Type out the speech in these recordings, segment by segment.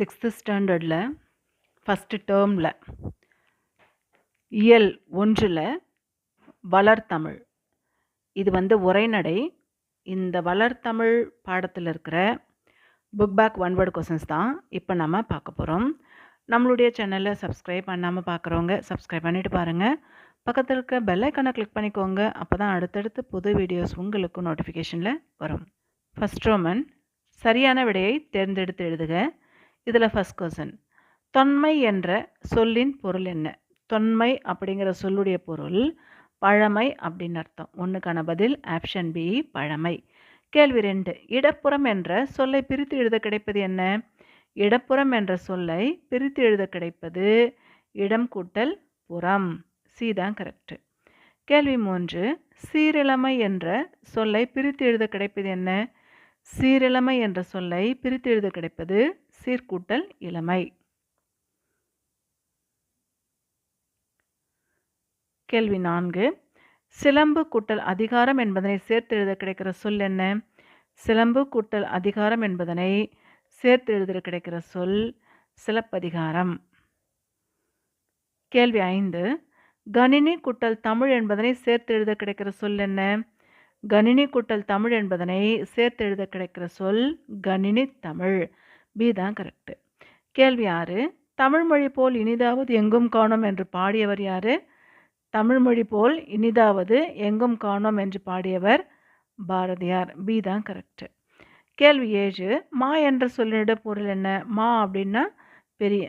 Sixth ஸ்டாண்டர்டில் first டேர்மில். இயல் ஒன்றில் வளர்த்தமிழ் இது வந்து உரைநடை. இந்த வளர்த்தமிழ் பாடத்தில் இருக்கிற book back one word questions தான் இப்போ நம்ம பார்க்க போகிறோம். நம்மளுடைய சேனலை சப்ஸ்கிரைப் பண்ணாமல் பார்க்குறவங்க சப்ஸ்கிரைப் பண்ணிவிட்டு பாருங்கள். பக்கத்தில் இருக்க பெல் ஐக்கானை கிளிக் பண்ணிக்கோங்க. அப்போ தான் அடுத்தடுத்து புது வீடியோஸ் உங்களுக்கு நோட்டிஃபிகேஷனில் வரும். ஃபஸ்ட் ரோமன் சரியான விடையை தேர்ந்தெடுத்து எழுதுக. இதில் ஃபஸ்ட் கொஸ்டின் தொன்மை என்ற சொல்லின் பொருள் என்ன? தொன்மை அப்படிங்கிற சொல்லுடைய பொருள் பழமை அப்படின்னு அர்த்தம். ஒன்றுக்கான பதில் ஆப்ஷன் பி பழமை. கேள்வி ரெண்டு. இடப்புறம் என்ற சொல்லை பிரித்து எழுத கிடைப்பது என்ன? இடப்புறம் என்ற சொல்லை பிரித்து எழுத கிடைப்பது இடம் கூட்டல் புறம். சி தான் கரெக்டு கேள்வி மூன்று. சீரிழமை என்ற சொல்லை பிரித்து எழுத கிடைப்பது என்ன? சீரிழமை என்ற சொல்லை பிரித்து எழுத கிடைப்பது சீர்கூட்டல் இளமை. கேள்வி நான்கு. சிலம்பு கூட்டல் அதிகாரம் என்பதனை சேர்த்து எழுத கிடைக்கிற சொல் என்ன? சிலம்பு கூட்டல் அதிகாரம் என்பதனை சேர்த்து எழுத கிடைக்கிற சொல் சிலப்பதிகாரம். கேள்வி ஐந்து. கணினி கூட்டல் தமிழ் என்பதனை சேர்த்து எழுத கிடைக்கிற சொல் என்ன? கணினி கூட்டல் தமிழ் என்பதனை சேர்த்து எழுத கிடைக்கிற சொல் கணினி தமிழ். பி தான் கரெக்டு கேள்வி ஆறு தமிழ்மொழி போல் இனிதாவது எங்கும் காணோம் என்று பாடியவர் யார்? தமிழ்மொழி போல் இனிதாவது எங்கும் காணோம் என்று பாடியவர் பாரதியார். பி தான் கரெக்டு கேள்வி ஏழு மா என்ற சொல்லிட பொருள் என்ன? மா அப்படின்னா பெரிய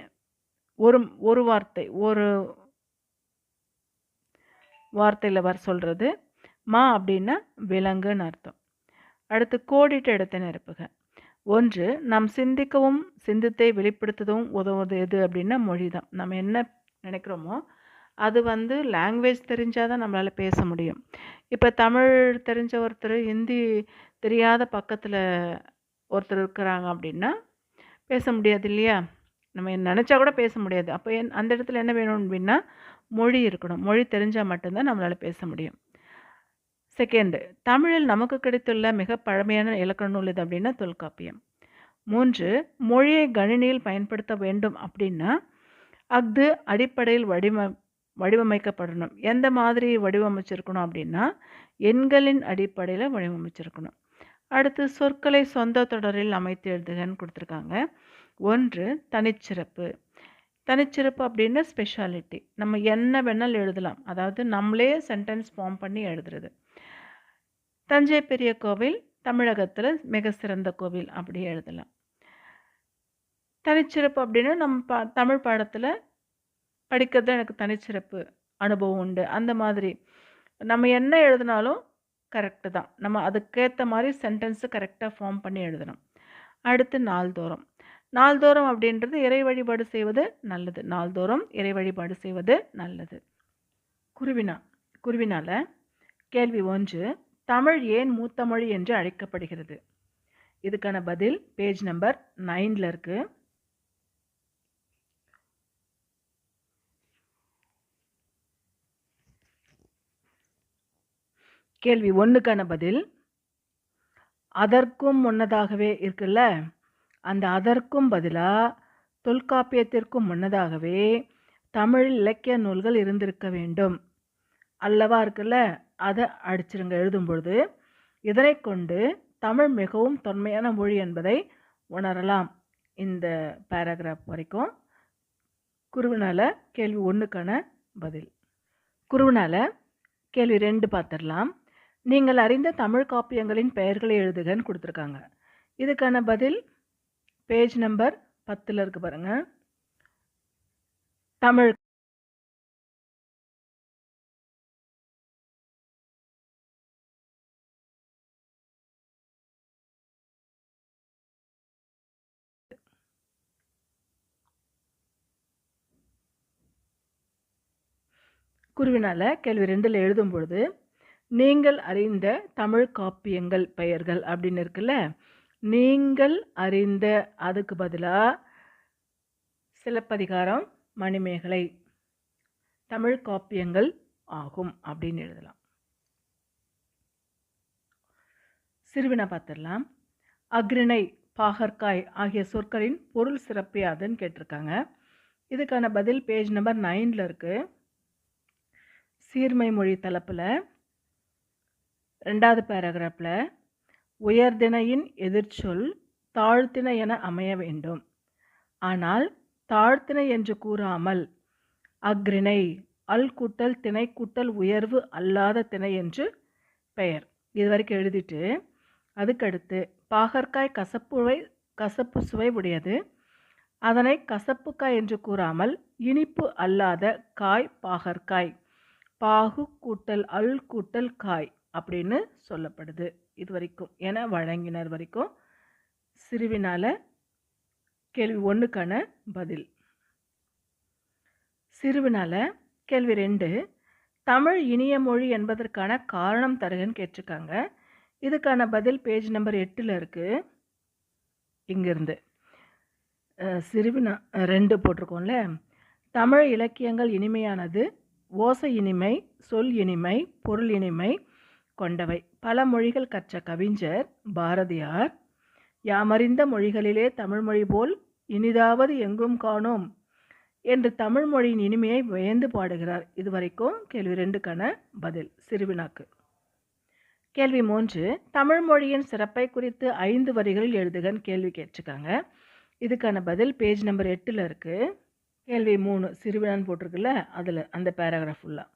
ஒரு ஒரு வார்த்தை ஒரு வார்த்தையில் வர சொல்கிறது மா அப்படின்னா விலங்குன்னு அர்த்தம். அடுத்து கோடிட்டு இடத்தை நிரப்புக. ஒன்று நாம் சிந்திக்கவும் சிந்தித்தை வெளிப்படுத்தவும் உதவுவது எது அப்படின்னா மொழி தான். நம்ம என்ன நினைக்கிறோமோ அது வந்து லாங்குவேஜ் தெரிஞ்சால் தான் நம்மளால் பேச முடியும். இப்போ தமிழ் தெரிஞ்ச ஒருத்தர் ஹிந்தி தெரியாத பக்கத்தில் ஒருத்தர் இருக்கிறாங்க அப்படின்னா பேச முடியாது இல்லையா? நம்ம நினச்சா கூட பேச முடியாது. அப்போ என் அந்த இடத்துல என்ன வேணும் அப்படின்னா மொழி இருக்கணும். மொழி தெரிஞ்சால் மட்டும்தான் நம்மளால் பேச முடியும். செகண்ட் தமிழில் நமக்கு கிடைத்துள்ள மிக பழமையான இலக்கண நூல் இது அப்படின்னா தொல்காப்பியம். மூன்று மொழியை கணினியில் பயன்படுத்த வேண்டும் அப்படின்னா அஃது அடிப்படையில் வடிவ வடிவமைக்கப்படணும். எந்த மாதிரி வடிவமைச்சிருக்கணும் அப்படின்னா எண்களின் அடிப்படையில் வடிவமைச்சிருக்கணும். அடுத்து சொற்களை சொந்த தொடரில் அமைத்து எழுதுகன்னு கொடுத்துருக்காங்க. ஒன்று தனிச்சிறப்பு. தனிச்சிறப்பு அப்படின்னா ஸ்பெஷாலிட்டி நம்ம என்ன வேணாலும் எழுதலாம். அதாவது நம்மளே சென்டென்ஸ் ஃபார்ம் பண்ணி எழுதுறது. தஞ்சை பெரிய கோவில் தமிழகத்தில் மிக சிறந்த கோவில் அப்படி எழுதலாம். தனிச்சிறப்பு அப்படின்னா நம்ம பா தமிழ் பாடத்தில் படிக்கிறது எனக்கு தனிச்சிறப்பு அனுபவம் உண்டு. அந்த மாதிரி நம்ம என்ன எழுதினாலும் கரெக்டு தான். நம்ம அதுக்கேற்ற மாதிரி சென்டென்ஸு கரெக்டாக ஃபார்ம் பண்ணி எழுதணும். அடுத்து நாள்தோறும். நாள்தோறும் அப்படின்றது இறை வழிபாடு செய்வது நல்லது. நாள்தோறும் இறை வழிபாடு செய்வது நல்லது. குருவினா குருவினால் கேள்வி ஒன்று தமிழ் ஏன் மூத்த மொழி என்று அழைக்கப்படுகிறது? இதுக்கான பதில் பேஜ் நம்பர் நைனில் இருக்குது கேள்வி ஒன்றுக்கான பதில் அதற்கும் முன்னதாகவே இருக்குல்ல? அந்த அதற்கும் பதிலாக தொல்காப்பியத்திற்கும் முன்னதாகவே தமிழ் இலக்கிய நூல்கள் இருந்திருக்க வேண்டும். அல்லவா இருக்குல்ல? அதை அடிச்சிருங்க. எழுதும் பொழுது இதனை கொண்டு தமிழ் மிகவும் தொன்மையான மொழி என்பதை உணரலாம். இந்த பேராகிராஃப் வரைக்கும். குருவினால் கேள்வி ஒன்றுக்கான பதில். குருவினால் கேள்வி ரெண்டு பார்த்துடலாம் நீங்கள் அறிந்த தமிழ் காப்பியங்களின் பெயர்களை எழுதுகன்னு கொடுத்துருக்காங்க. இதுக்கான பதில் பேஜ் நம்பர் பத்தில் இருக்கு பாருங்கள் தமிழ் குருவினால் கேள்வி ரெண்டில் எழுதும் பொழுது நீங்கள் அறிந்த தமிழ் காப்பியங்கள் பெயர்கள் அப்படின்னு இருக்குல்ல நீங்கள் அறிந்த அதுக்கு பதிலாக சிலப்பதிகாரம் மணிமேகலை தமிழ் காப்பியங்கள் ஆகும் அப்படின்னு எழுதலாம். சிறுவினா பார்த்துடலாம். அக்ரிணை பாகற்காய் ஆகிய சொற்களின் பொருள் சிறப்பு யாதுன்னு கேட்டிருக்காங்க. இதுக்கான பதில் பேஜ் நம்பர் நைனில் இருக்குது சீர்மை மொழி தலைப்பில் ரெண்டாவது பேராகிராஃபில் உயர்திணையின் எதிர்ச்சொல் தாழ்த்திணை என அமைய வேண்டும். ஆனால் தாழ்த்திணை என்று கூறாமல் அக்ரிணை அல் கூட்டல் திணை கூட்டல் உயர்வு அல்லாத திணை என்று பெயர். இது வரைக்கும் எழுதிட்டு அதுக்கடுத்து பாகற்காய் கசப்புவை கசப்பு சுவை உடையது. அதனை கசப்புக்காய் என்று கூறாமல் இனிப்பு அல்லாத காய் பாகற்காய். பாகு கூட்டல் அல் கூட்டல் காய் அப்படின்னு சொல்லப்படுது இது வரைக்கும் என வழங்கினர் வரைக்கும் சிறுவினால கேள்வி ஒன்றுக்கான பதில். சிறுவினால கேள்வி ரெண்டு தமிழ் இனிய மொழி என்பதற்கான காரணம் தருகன்னு கேட்டிருக்காங்க. இதுக்கான பதில் பேஜ் நம்பர் எட்டில் இருக்குது இங்கிருந்து. சிறுவினா ரெண்டு போட்டிருக்கோம்ல. தமிழ் இலக்கியங்கள் இனிமையானது ஓசை இனிமை சொல் இனிமை பொருள் இனிமை கொண்டவை. பல மொழிகள் கற்ற கவிஞர் பாரதியார். யாமறிந்த மொழிகளிலே தமிழ்மொழி போல் இனிதாவது எங்கும் காணோம் என்று தமிழ் மொழியின் இனிமையை வியந்து பாடுகிறார். இதுவரைக்கும் கேள்வி ரெண்டுக்கான பதில் சிறுவினாக்கு. கேள்வி மூன்று தமிழ் மொழியின் சிறப்பை குறித்து ஐந்து வரிகளில் எழுதுகன்னு கேள்வி கேட்டிருக்காங்க. இதுக்கான பதில் பேஜ் நம்பர் எட்டில் இருக்குது கேள்வி மூணு சிறுவினான்னு போட்டிருக்குல்ல அதில் அந்த பேராகிராஃப் ஃபுல்லாக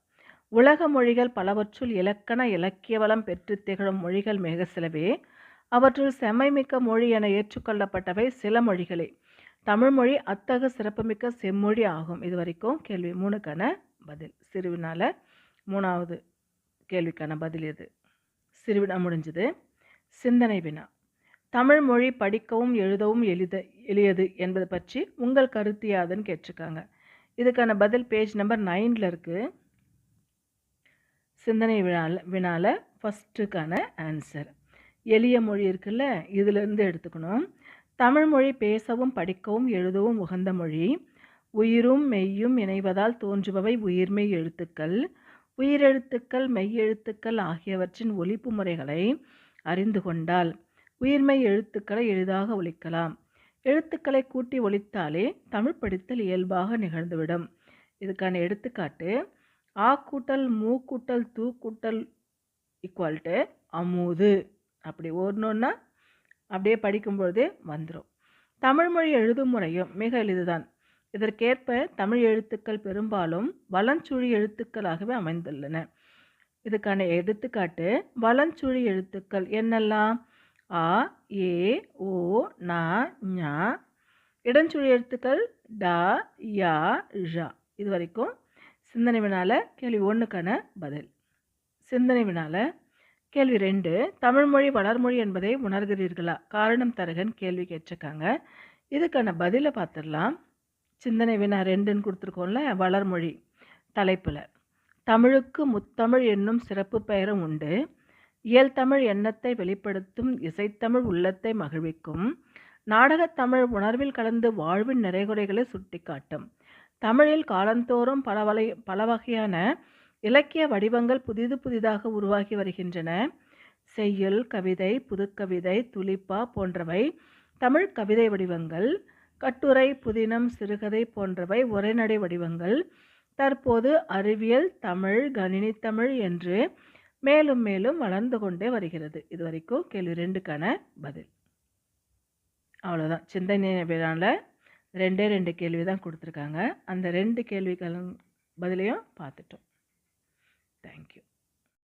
உலக மொழிகள் பலவற்றுள் இலக்கண இலக்கிய வளம் பெற்று திகழும் மொழிகள் மிக சிலவே. அவற்றுள் செம்மைமிக்க மொழி என ஏற்றுக்கொள்ளப்பட்டவை சில மொழிகளே. தமிழ்மொழி அத்தகு சிறப்புமிக்க செம்மொழி ஆகும். இது வரைக்கும் கேள்வி மூணுக்கான பதில். சிறுவினால மூணாவது கேள்விக்கான பதில் எது? சிறுவினா முடிஞ்சது. சிந்தனை வினா. தமிழ் மொழி படிக்கவும் எழுதவும் எளித எளியது என்பது பற்றி உங்கள் கருத்து யாதுன்னு கேட்டிருக்காங்க. இதுக்கான பதில் பேஜ் நம்பர் நைனில் இருக்குது சிந்தனை வினால வினால ஃபஸ்ட்டுக்கான ஆன்சர் எளிய மொழி இருக்குல்ல இதிலிருந்து எடுத்துக்கணும். தமிழ் மொழி பேசவும் படிக்கவும் எழுதவும் உகந்த மொழி. உயிரும் மெய்யும் இணைவதால் தோன்றுபவை உயிர்மெய் எழுத்துக்கள். உயிரெழுத்துக்கள் மெய்யெழுத்துக்கள் ஆகியவற்றின் ஒழிப்பு முறைகளை அறிந்து கொண்டால் உயிர்மெய் எழுத்துக்களை எளிதாக ஒழிக்கலாம் எழுத்துக்களை கூட்டி ஒழித்தாலே தமிழ் படித்தல் இயல்பாக நிகழ்ந்துவிடும். இதுக்கான எடுத்துக்காட்டு ஆ கூட்டல் மூ கூட்டல் தூ கூட்டல் ஈக்குவல் டு அமுது. அப்படி ஓடணுன்னா அப்படியே படிக்கும்பொழுதே வந்துடும் தமிழ்மொழி எழுதும் முறையும் மிக எளிதுதான். இதற்கேற்ப தமிழ் எழுத்துக்கள் பெரும்பாலும் வலஞ்சுழி எழுத்துக்களாகவே அமைந்துள்ளன. இதுக்கான எடுத்துக்காட்டு வலஞ்சுழி எழுத்துக்கள் என்னெல்லாம்? ஆ ஏ ஓ நா ஞா. இடஞ்சுழி எழுத்துக்கள் டா யா ழா. இது வரைக்கும் சிந்தனை வினால கேள்வி ஒன்றுக்கான பதில். சிந்தனை வினால கேள்வி ரெண்டு தமிழ்மொழி வளர்மொழி என்பதை உணர்கிறீர்களா? காரணம் தருகன் கேள்வி கேட்டிருக்காங்க. இதுக்கான பதிலை பார்த்துடலாம். சிந்தனை வினா ரெண்டுன்னு கொடுத்துருக்கோம்ல வளர்மொழி தலைப்பில். தமிழுக்கு முத்தமிழ் என்னும் சிறப்பு பெயரும் உண்டு. இயல்தமிழ் எண்ணத்தை வெளிப்படுத்தும் இசைத்தமிழ் உள்ளத்தை மகிழ்விக்கும் நாடகத்தமிழ் உணர்வில் கலந்து வாழ்வின் நிறைகுறைகளை சுட்டிக்காட்டும். தமிழில் காலந்தோறும் பல வலை பல வகையான இலக்கிய வடிவங்கள் புதிது புதிதாக உருவாகி வருகின்றன. செய்யுள் கவிதை புதுக்கவிதை துளிப்பா போன்றவை தமிழ் கவிதை வடிவங்கள் கட்டுரை புதினம் சிறுகதை போன்றவை உரைநடை வடிவங்கள். தற்போது அறிவியல் தமிழ் கணினி தமிழ் என்று மேலும் மேலும் வளர்ந்து கொண்டே வருகிறது. இது வரைக்கும் கேள்வி ரெண்டுக்கான பதில். அவ்வளோதான் சிந்தனை விழாவில் ரெண்டே ரெண்டு கேள்வி தான் கொடுத்துருக்காங்க. அந்த ரெண்டு கேள்விகளும் பதிலையும் பார்த்துட்டோம். தேங்க்யூ